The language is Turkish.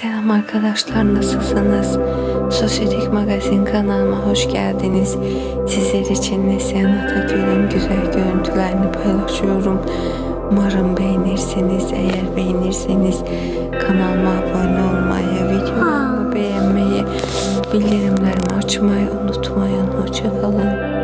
Selam arkadaşlar nasılsınız? Sosyetik Magazin kanalıma hoş geldiniz. Sizler için Neslihan Atagül'ün güzel görüntülerini paylaşıyorum. Umarım beğenirsiniz. Eğer beğenirseniz kanalıma abone olmayı, videomu beğenmeyi, bildirimlerimi açmayı unutmayın. Hoşçakalın.